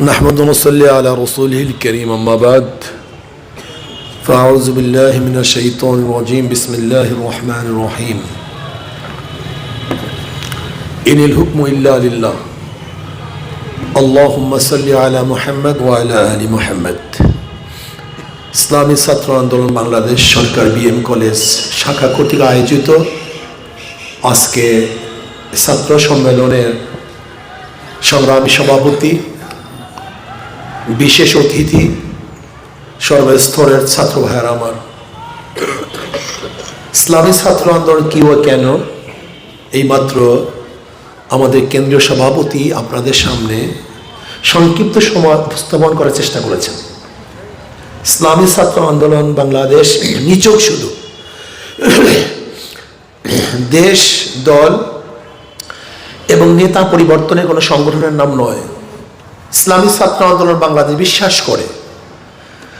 نحمد ونصلي على رسوله الكريم أما بعد فأعوذ بالله من الشيطان الرجيم بسم الله الرحمن الرحيم إن الحكم إلا لله اللهم صل على محمد وعلى آل محمد ইসলামী ছাত্র আন্দোলন বাংলাদেশ সরকার BM college শাখা কর্তৃক আয়োজিত আজকে ছাত্র সম্মেলনের সংগ্রামী সভাপতি বিশেষ অতিথি, সর্বস্তরের ছাত্র ভাইয়ার আমার। ইসলামী ছাত্র আন্দোলন কি ও কেন? এইমাত্র আমাদের কেন্দ্রীয় সভাপতি আপনাদের সামনে সংক্ষিপ্ত সময় উপস্থাপন করার চেষ্টা করেছেন। ইসলামী ছাত্র আন্দোলন বাংলাদেশ নিচক শুধু। দেশ, দল এবং নেতা পরিবর্তনের কোনো সংগঠনের নাম নয়। ইসলামী ছাত্র আন্দোলন বাংলাদেশ বিশ্বাস করে।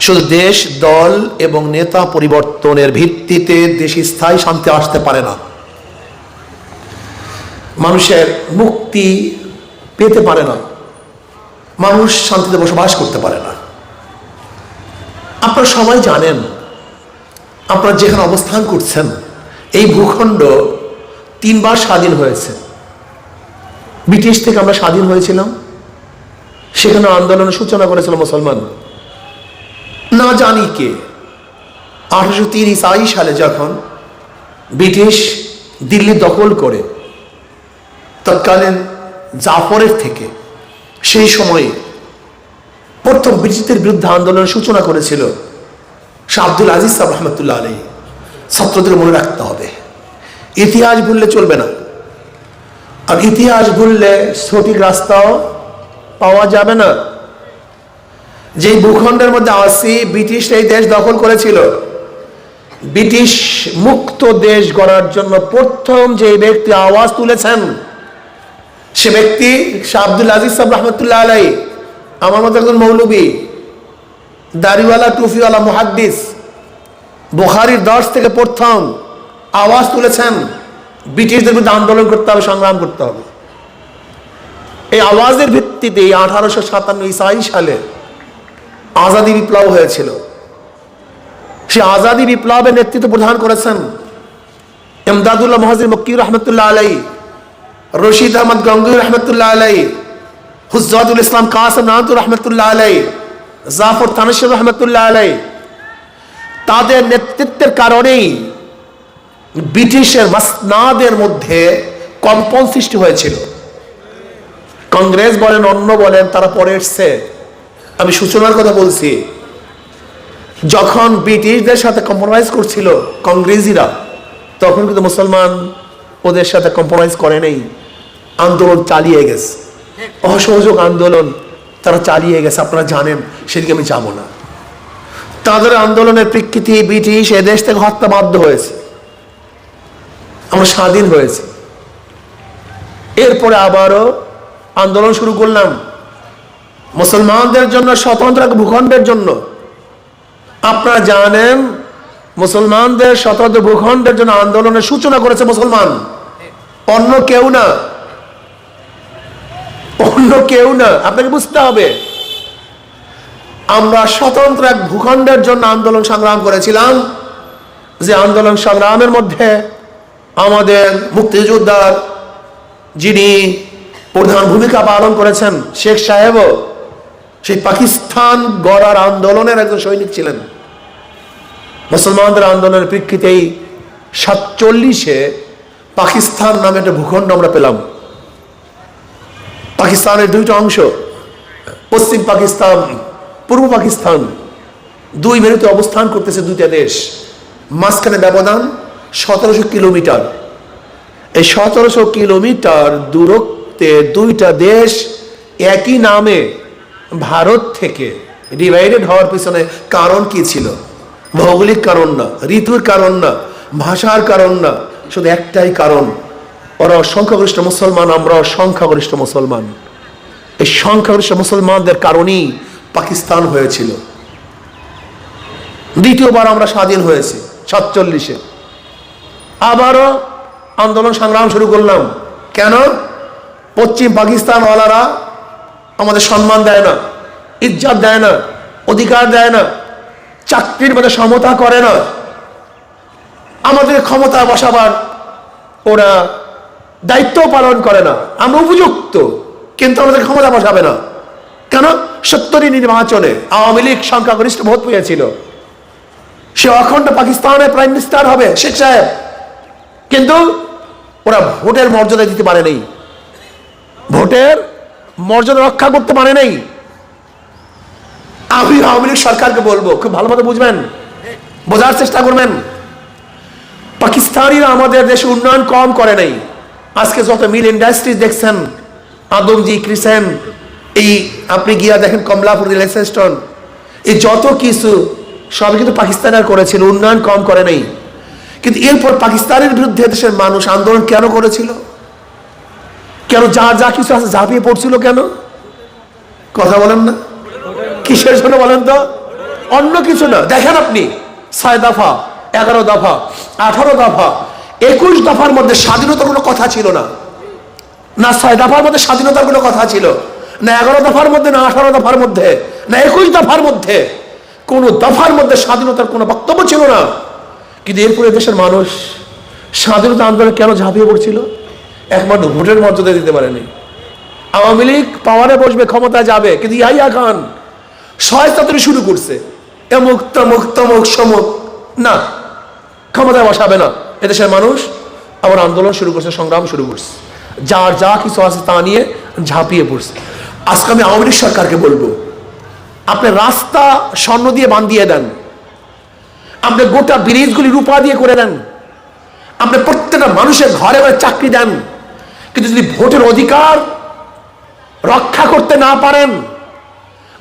শুধু দেশ, দল এবং নেতা পরিবর্তনের ভিত্তিতে দেশে স্থায়ী শান্তি আসতে পারে না। মানুষের মুক্তি পেতে পারে না। মানুষ শান্তিতে বসবাস করতে পারে না। আপনারা সবাই জানেন, আপনারা যেখানে অবস্থান করছেন, এই ভূখণ্ড তিনবার স্বাধীন হয়েছে। ব্রিটিশ থেকে আমরা স্বাধীন হয়েছিলাম। সেখানে আন্দোলনের সূচনা করেছিল মুসলমান। না জানি কে। আঠারোশো তিরিশ আই সালে যখন ব্রিটিশ দিল্লি দখল করে, তৎকালীন জাফরের থেকে সেই সময়ে প্রথম ব্রিটিশদের বিরুদ্ধে আন্দোলনের সূচনা করেছিল শাহ আব্দুল আজিজ সাহেব রহমতুল্লাহ আলী ছাত্রদের মনে রাখতে হবে। ইতিহাস ভুললে চলবে না। আর ইতিহাস ভুললে সঠিক রাস্তাও পাওয়া যাবে না। যে ভূখণ্ডের মধ্যে আসি ব্রিটিশ এই দেশ দখল করেছিল, ব্রিটিশ মুক্ত দেশ গড়ার জন্য প্রথম যে ব্যক্তি আওয়াজ তুলেছেন, সে ব্যক্তি শাহ আব্দুল আজিজ সাহেব রহমতুল্লাহ আলাই আমার মতো একজন মৌলবী, দাড়িওয়ালা টুফিওয়ালা মুহাদ্দিস, বুখারির দশ থেকে প্রথম আওয়াজ তুলেছেন, ব্রিটিশদের বিরুদ্ধে আন্দোলন করতে হবে, সংগ্রাম করতে হবে। এই আওয়াজের ভিত্তিতে আঠারোশো সাতান্ন ইসাই সালে আজাদি বিপ্লব হয়েছিল। সে আজাদি বিপ্লবের নেতৃত্ব প্রদান করেছেন এমদাদুল্লাহ মহাজির মকির রহমতুল্লাহ আলাই রশিদ আহমদ গঙ্গুর রহমতুল্লাহ আলাই হুজাদুল ইসলাম কাসম নাহাতুর রহমতুল্লাহ আলাই জাফর তানসির রহমতুল্লাহ আলাই তাদের নেতৃত্বের কারণেই ব্রিটিশের মাসনাদের মধ্যে কম্পন সৃষ্টি হয়েছিল। কংগ্রেস বলেন, অন্য বলেন, তারা পরে এসছে। আমি সূচনার কথা বলছি। যখন ব্রিটিশদের সাথে কম্প্রোমাইজ করছিল কংগ্রেসিরা, তখন কিন্তু মুসলমান ওদের সাথে কম্প্রোমাইজ করে নেই। আন্দোলন চালিয়ে গেছে। অসহযোগ আন্দোলন তারা চালিয়ে গেছে, আপনারা জানেন, সেদিকে আমি যাব না। তাদের আন্দোলনের প্রেক্ষিতে ব্রিটিশ এদেশ থেকে হত্যা বাধ্য হয়েছে। আমরা স্বাধীন হয়েছে। এরপরে আবারও আন্দোলন শুরু করলাম। মুসলমানদের জন্য, স্বতন্ত্র ভূখণ্ডের জন্য। আপনারা জানেন, মুসলমানদের স্বতন্ত্র ভূখণ্ডের জন্য আন্দোলনের সূচনা করেছে মুসলমান। অন্য কেউ না। অন্য কেউ না। আপনাকে বুঝতে হবে, আমরা স্বতন্ত্র এক ভূখণ্ডের জন্য আন্দোলন সংগ্রাম করেছিলাম। যে আন্দোলন সংগ্রামের মধ্যে আমাদের মুক্তিযোদ্ধার যিনি প্রধান ভূমিকা পালন করেছেন শেখ সাহেবও সেই পাকিস্তান গড়ার আন্দোলনের একজন সৈনিক ছিলেন। মুসলমানদের আন্দোলনের প্রেক্ষিতেই সাতচল্লিশে পাকিস্তান নামে একটা ভূখণ্ড আমরা পেলাম। পাকিস্তানের দুইটা অংশ, পশ্চিম পাকিস্তান, পূর্ব পাকিস্তান, দুই মেরুতে অবস্থান করতেছে দুইটা দেশ। মাঝখানে ব্যবধান সতেরোশো কিলোমিটার। এই সতেরোশো কিলোমিটার দূরত্বে দুইটা দেশ একই নামে ভারত থেকে ডিভাইডেড হওয়ার পিছনে কারণ কি ছিল? ভৌগোলিক কারণ না, ঋতুর কারণ না, ভাষার কারণ না, শুধু একটাই কারণ। ওরা সংখ্যাগরিষ্ঠ মুসলমান, আমরা সংখ্যাগরিষ্ঠ মুসলমান। এই সংখ্যাগরিষ্ঠ মুসলমানদের কারণেই পাকিস্তান হয়েছিল। দ্বিতীয়বার আমরা স্বাধীন হয়েছি, সাতচল্লিশে। আবারও আন্দোলন সংগ্রাম শুরু করলাম। কেন? পশ্চিম পাকিস্তানওয়ালারা আমাদের সম্মান দেয় না, ইজ্জত দেয় না, অধিকার দেয় না, চাকরির মধ্যে সমতা করে না। আমাদের ক্ষমতা বসাবার ওরা দায়িত্ব পালন করে না। আমরা উপযুক্ত, কিন্তু আমাদের ক্ষমতা বসাবে না। কেন? সত্তরই নির্বাচনে আওয়ামী লীগ সংখ্যাগরিষ্ঠ ভোট পেয়েছিল। সে অখণ্ড পাকিস্তানের প্রাইম মিনিস্টার হবে শেখ সাহেব। কিন্তু ওরা ভোটের মর্যাদা দিতে পারে নাই ভোটের মর্যাদা রক্ষা করতে পারে নাই। আমি আওয়ামী লীগ সরকারকে বলব, খুব ভালো মতো বুঝবেন, বোঝার চেষ্টা করবেন। পাকিস্তানিরা আমাদের দেশে উন্নয়ন কম করে নাই। আজকে যত মিল ইন্ডাস্ট্রি দেখছেন, আদমজি ক্রিসেন এই আপনি গিয়া দেখেন কমলাপুর রেল স্টেশন, এই যত কিছু সব কিন্তু পাকিস্তানের করেছিল, উন্নয়ন কম করে নাই। কিন্তু এরপর পাকিস্তানের বিরুদ্ধে দেশের মানুষ আন্দোলন কেন করেছিল? কেন যা যা কিছু আছে, ঝাঁপিয়ে পড়ছিল কেন? কথা বলেন না। কিসের জন্য বলেন তো? অন্য কিছু না। দেখেন আপনি, ছয় দফা, এগারো দফা, আঠারো দফা, একুশ দফার মধ্যে স্বাধীনতার কোনো কথা ছিল না। না ছয় দফার মধ্যে স্বাধীনতার কোনো কথা ছিল, না এগারো দফার মধ্যে, না আঠারো দফার মধ্যে, না একুশ দফার মধ্যে, কোনো দফার মধ্যে স্বাধীনতার কোনো বক্তব্য ছিল না। কিন্তু এরপরে দেশের মানুষ স্বাধীনতা আন্দোলন কেন ঝাঁপিয়ে পড়ছিল? একমাত্র ভোটের মর্যাদা দিতে পারেনি। আওয়ামী লীগ পাওয়ারে বসবে ক্ষমতায় যাবে, কিন্তু ইয়াহিয়া খান সহায়তাতরি শুরু করছে। এমুক, তমুক তমুক, সমুক, না, ক্ষমতায় বসাবে না। এদেশের মানুষ আবার আন্দোলন শুরু করছে, সংগ্রাম শুরু করছে। যার যা কিছু আছে তা নিয়ে ঝাঁপিয়ে পড়ছে। আজকে আমি আওয়ামী লীগ সরকারকে বলব, আপনি রাস্তা স্বর্ণ দিয়ে বান্ধিয়ে দেন। আপনি গোটা ব্রিজগুলি রূপা দিয়ে করে দেন। আপনি প্রত্যেকটা মানুষের ঘরে ঘরে চাকরি দেন। কিন্তু যদি ভোটের অধিকার রক্ষা করতে না পারেন,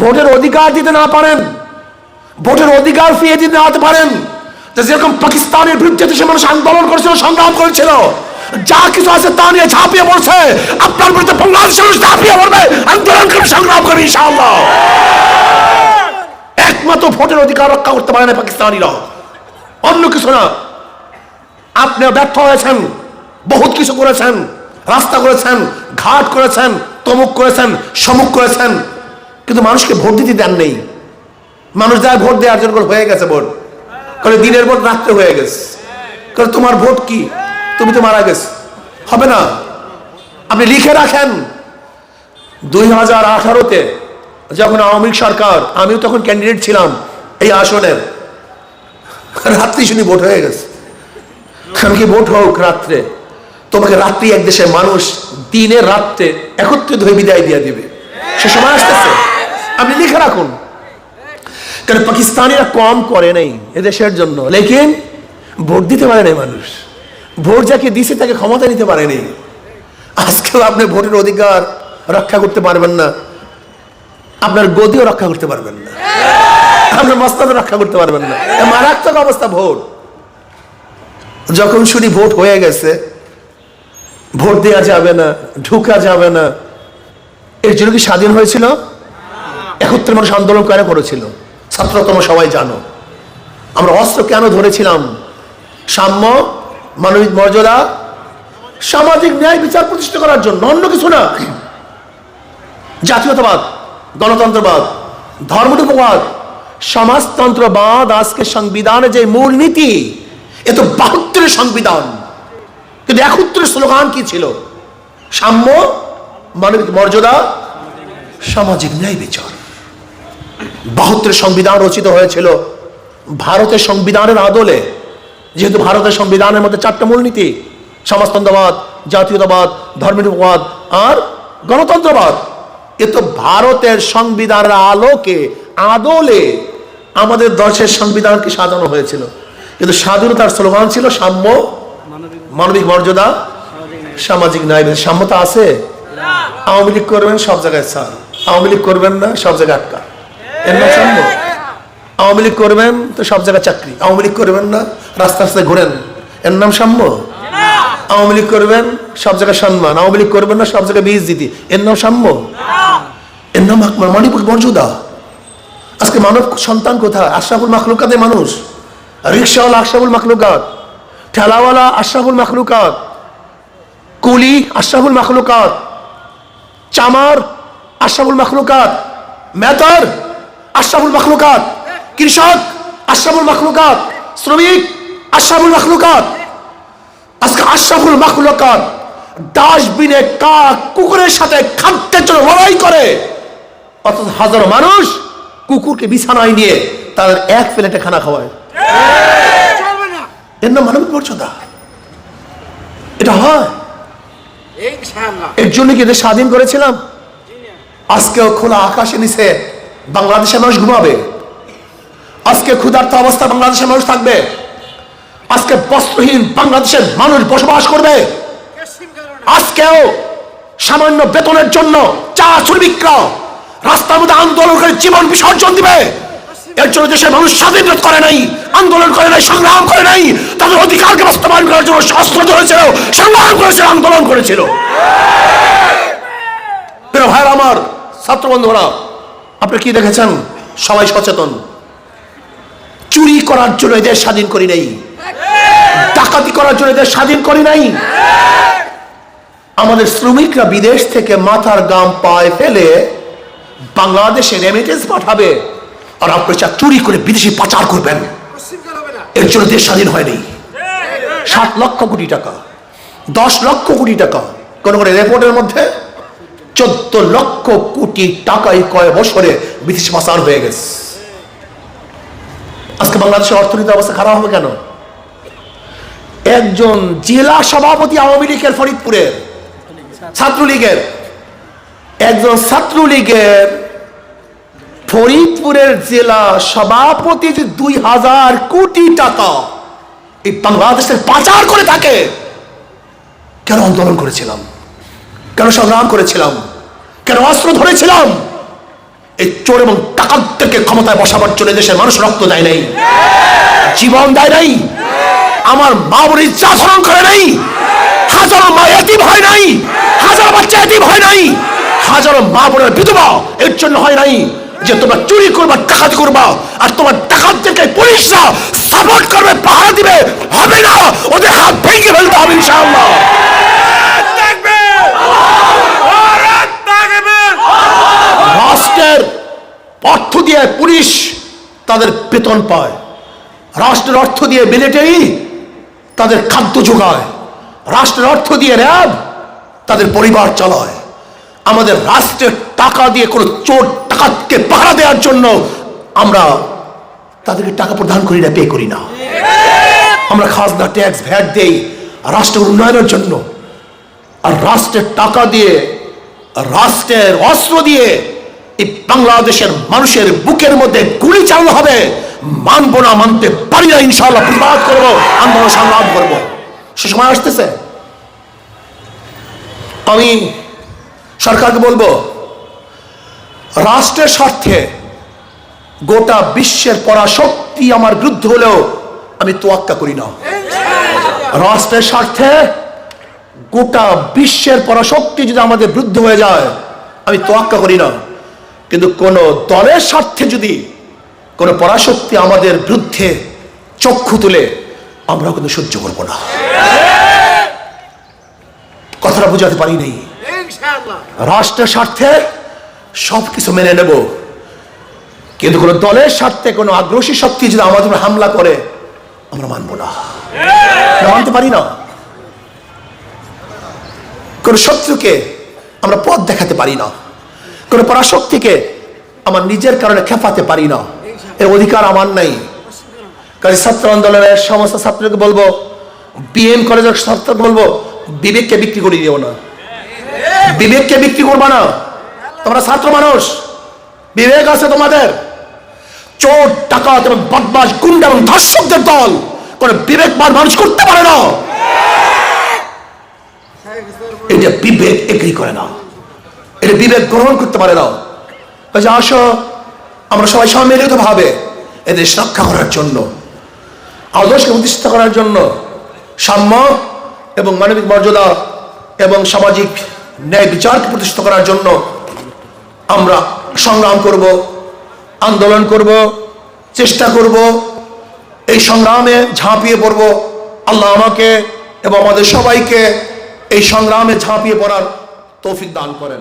ভোটের অধিকার দিতে না পারেন, ভোটের অধিকার ফিরিয়ে দিতে না পারেন যেরকম পাকিস্তানের বিরুদ্ধে দেশের মানুষ আন্দোলন করেছিল, সংগ্রাম করেছিল, যা কিছু আছে তা নিয়ে ঝাঁপিয়ে পড়ছে, আপনার বিরুদ্ধে বাংলাদেশের মানুষ ঝাঁপিয়ে পড়বে, আন্দোলন করে সংগ্রাম করবে, ইনশাআল্লাহ। একমাত্র ভোটের অধিকার রক্ষা করতে পারে না পাকিস্তানিরা। অন্য কিছু না। আপনি ব্যর্থ হয়েছেন, বহুত কিছু করেছেন। রাস্তা করেছেন, ঘাট করেছেন, তমুক করেছেন সমুক করেছেন। কিন্তু মানুষকে ভোট দিতে দেন নেই। মানুষ যায় ভোট দেওয়ার জন্য হয়ে গেছে ভোট। করে দিনের ভোট রাত্রে হয়ে গেছে। কারণ তোমার ভোট কি? তুমি তো মারা গেছ। হবে না। আপনি লিখে রাখেন। দুই হাজার আঠারোতে যখন আওয়ামী লীগ সরকার, আমিও তখন ক্যান্ডিডেট ছিলাম এই আসনের রাত্রি শুনি ভোট হয়ে গেছে। আমি কি ভোট হোক রাত্রে। তোমাকে রাত্রি এক দেশের মানুষ দিনে রাত্রে একত্রিত হয়ে বিদায় দিয়ে দিবে। সে সময় আসতেছে। আপনি লিখে রাখুন। কারণ পাকিস্তানিরা কম করে নাই এদেশের জন্য। লেকিন ভোট দিতে পারে নাই মানুষ। ভোট যাকে দিছে তাকে ক্ষমতা নিতে পারেনি আজকেও আপনি ভোটের অধিকার রক্ষা করতে পারবেন না। আপনার গদিও রক্ষা করতে পারবেন না। আপনার মস্তাদ রক্ষা করতে পারবেন না। মারাত্মক অবস্থা ভোট। যখন শুনি ভোট হয়ে গেছে ভোট দেওয়া যাবে না, ঢুকা যাবে না। এর জন্য কি স্বাধীন হয়েছিল? একত্রে মানুষ আন্দোলন কেন করেছিল? ছাত্রতম সবাই জানো। আমরা অস্ত্র কেন ধরেছিলাম? সাম্য, মানবিক মর্যাদা, সামাজিক ন্যায় বিচার প্রতিষ্ঠা করার জন্য, অন্য কিছু না। জাতীয়তাবাদ, গণতন্ত্রবাদ ধর্মনিরপবাদ সমাজতন্ত্রবাদ আজকে সংবিধানে যে মূলনীতি, এ তো বাহাত্তরের সংবিধান। কিন্তু একত্রের স্লোগান কি ছিল? সাম্য, মানবিক মর্যাদা, সামাজিক ন্যায় বিচার। বাহাত্তরের সংবিধান রচিত হয়েছিল। ভারতের সংবিধানের আদলে, যেহেতু ভারতের সংবিধানের মধ্যে চারটা মূলনীতি, সমাজতন্ত্রবাদ, জাতীয়তাবাদ ধর্মনিরপবাদ আর গণতন্ত্রবাদ, এ তো ভারতের সংবিধানের আলোকে, আদলে আমাদের দেশের সংবিধানকে সাজানো হয়েছিল? কিন্তু স্বাধীনতার স্লোগান ছিল সাম্য মানবিক মর্যাদা, সামাজিক ন্যায়। সাম্যতা আছে? আওয়ামী লীগ করবেন, সব জায়গায় স্যার। আওয়ামী লীগ করবেন না, সব জায়গায় আটকা। নাম সাম্য আওয়ামী লীগ করবেন তো সব জায়গায় চাকরি। আওয়ামী লীগ করবেন না, রাস্তা রাস্তায় ঘুরেন। এর নাম সাম্য? আওয়ামী লীগ করবেন, সব জায়গায় সম্মান। আওয়ামী লীগ করবেন না, সব জায়গায় বীজ দিতি এর নাম সাম্য? এর নাম মানিক মর্যাদা। আজকে মানব সন্তান কোথায়? আশরাফুল মাখলুকাতে মানুষ। রিক্সাওয়ালা আশরাফুল মাখলুকাত। ঠেলাওয়ালা আশরাফুল মাখলুকাত, কুলি আশরাফুল মাখলুকাত, চামার আশরাফুল মখলুকাত, মেতর আশরাফুল মখলুকাত, কৃষক আশরাফুল মখলুকাত, শ্রমিক আশরাফুল মখলুকাত। আজকে আশরাফুল মখলুকাত ডাস্টবিনে কাক কুকুরের সাথে খাদ্যের জন্য লড়াই করে। অথচ হাজারো মানুষ কুকুরকে বিছানায় নিয়ে তাদের এক প্লেটে খানা খাওয়ায়। এর নাম মানবিক মর্যাদা। এটা হয়। এর জন্য কি এদের স্বাধীন করেছিলাম? আজকেও খোলা আকাশে নিচে বাংলাদেশের মানুষ ঘুমাবে। আজকে ক্ষুধার্ত অবস্থা বাংলাদেশের মানুষ থাকবে। আজকে বস্ত্রহীন বাংলাদেশের মানুষ বসবাস করবে। আজকেও সামান্য বেতনের জন্য চা শ্রমিকরা রাস্তার মধ্যে আন্দোলন করে জীবন বিসর্জন দিবে। এর জন্য দেশের মানুষ স্বাধীন করে নাই, আন্দোলন করে নাই, সংগ্রাম করে নাই, তাদের অধিকারকে বাস্তবায়ন করার জন্য অস্ত্র ধরেছিল সংগ্রাম করেছিল, আন্দোলন করেছিল। ভাইয়ের আমার, ছাত্র বন্ধুরা, আপনি কি দেখেছেন? সবাই সচেতন। চুরি করার জন্য এদের স্বাধীন করি নাই। ডাকাতি করার জন্য এদের স্বাধীন করি নাই। আমাদের শ্রমিকরা বিদেশ থেকে মাথার গাম পায়ে ফেলে বাংলাদেশে রেমিটেন্স পাঠাবে। আর আপনি চা চুরি করে বিদেশে পাচার করবেন। এর জন্য দেশ স্বাধীন হয়নি সাত লক্ষ কোটি টাকা, দশ লক্ষ কোটি টাকা, কোন কোন রেপোর্টের মধ্যে চোদ্দ লক্ষ কোটি টাকাই কয় বছরে বিদেশে পাচার হয়ে গেছে। আজকে বাংলাদেশের অর্থনীতি অবস্থা খারাপ হবে কেন? একজন জেলা সভাপতি আওয়ামী লীগের ফরিদপুরের ছাত্রলীগের, একজন ছাত্রলীগের ফরিদপুরের জেলা সভাপতি যে দুই হাজার কোটি টাকা এই বাংলাদেশের পাচার করে থাকে কেন আন্দোলন করেছিলাম? কেন সংগ্রাম করেছিলাম? কেন অস্ত্র ধরেছিলাম? এই চোর এবং ডাকাতদেরকে ক্ষমতায় বসাবার জন্য দেশের মানুষ রক্ত দেয় নাই। জীবন দেয় নাই। আমার মা বোনের চাষরণ করে নাই। হাজারো মা এতিম হয় নাই। হাজারো বাচ্চা এতিম হয় নাই। হাজারো মা বোনের বিধবা এর জন্য হয় নাই। যে তোমরা চুরি করবা, ডাকাতি করবা, আর তোমার ডাকাতদেরকে পুলিশরা সাপোর্ট করবে, পাহারা দিবে, হবে না। ওদের হাত ভেঙে ফেলতে হবে ইনশাআল্লাহ। রাষ্ট্রের অর্থ দিয়ে পুলিশ তাদের বেতন পায়। রাষ্ট্রের অর্থ দিয়ে মিলিটারি তাদের খাদ্য যোগায়। রাষ্ট্রের অর্থ দিয়ে র্যাব তাদের পরিবার চালায়। আমাদের রাষ্ট্রের টাকা দিয়ে কোনো চোর টাকাকে পাহারা দেওয়ার জন্য আমরা তাদেরকে টাকা প্রদান করি না, পে করি না। আমরা খাজনা, ট্যাক্স, ভ্যাট দেই রাষ্ট্রের উন্নয়নের জন্য। আর রাষ্ট্রের টাকা দিয়ে, রাষ্ট্রের অস্ত্র দিয়ে এই বাংলাদেশের মানুষের বুকের মধ্যে গুলি চালানো হবে, মানবো না, মানতে পারি না ইনশাল্লাহ প্রতিবাদ করব, আন্দোলন সংগ্রাম করব। সে সময় আসতেছে। আমি সরকারকে বলব রাষ্ট্রের স্বার্থে গোটা বিশ্বের পরাশক্তি আমার বিরুদ্ধে হলেও আমি তোয়াক্কা করি না। রাষ্ট্রের স্বার্থে গোটা বিশ্বের পরাশক্তি যদি আমাদের বিরুদ্ধ হয়ে যায় আমি তোয়াক্কা করি না। কিন্তু কোন দলের স্বার্থে যদি কোন পরাশক্তি আমাদের বিরুদ্ধে চক্ষু তুলে আমরা কিন্তু সহ্য করব না। কথাটা বোঝাতে পারি নেই। রাষ্ট্রের স্বার্থে সবকিছু মেনে নেব। কিন্তু কোন দলের স্বার্থে, কোনো আগ্রাসী শক্তি যদি আমাদের হামলা করে, আমরা মানব না। মানতে পারি না। কোন শত্রুকে আমরা পথ দেখাতে পারি না। কোন পরাশক্তিকে আমার নিজের কারণে খেপাতে পারি না। এর অধিকার আমার নাই। কাজে ছাত্র আন্দোলনের সমস্ত ছাত্রকে বলব, বিএম কলেজের ছাত্রকে বলব, বিবেককে বিক্রি করে দিও না। বিবেককে বিক্রি করবা না। তোমরা ছাত্র মানুষ, বিবেক আছে তোমাদের। চোর, ডাকাত এবং বদমাস গুন্ডা এবং ধর্ষকদের দল কোন বিবেকবান মানুষ করতে পারে না। এটা বিবেক এগ্রি করে না। এটা বিবেক গ্রহণ করতে পারে না। বলছে আসো। আমরা সবাই সম্মিলিত ভাবে এদেশ রক্ষা করার জন্য, আদর্শকে প্রতিষ্ঠা করার জন্য সাম্য এবং মানবিক মর্যাদা এবং সামাজিক ন্যায় বিচারকে প্রতিষ্ঠা করার জন্য আমরা সংগ্রাম করব, আন্দোলন করব, চেষ্টা করব, এই সংগ্রামে ঝাঁপিয়ে পড়ব। আল্লাহ আমাকে এবং আমাদের সবাইকে এই সংগ্রামে ঝাঁপিয়ে পড়ার তৌফিক দান করেন।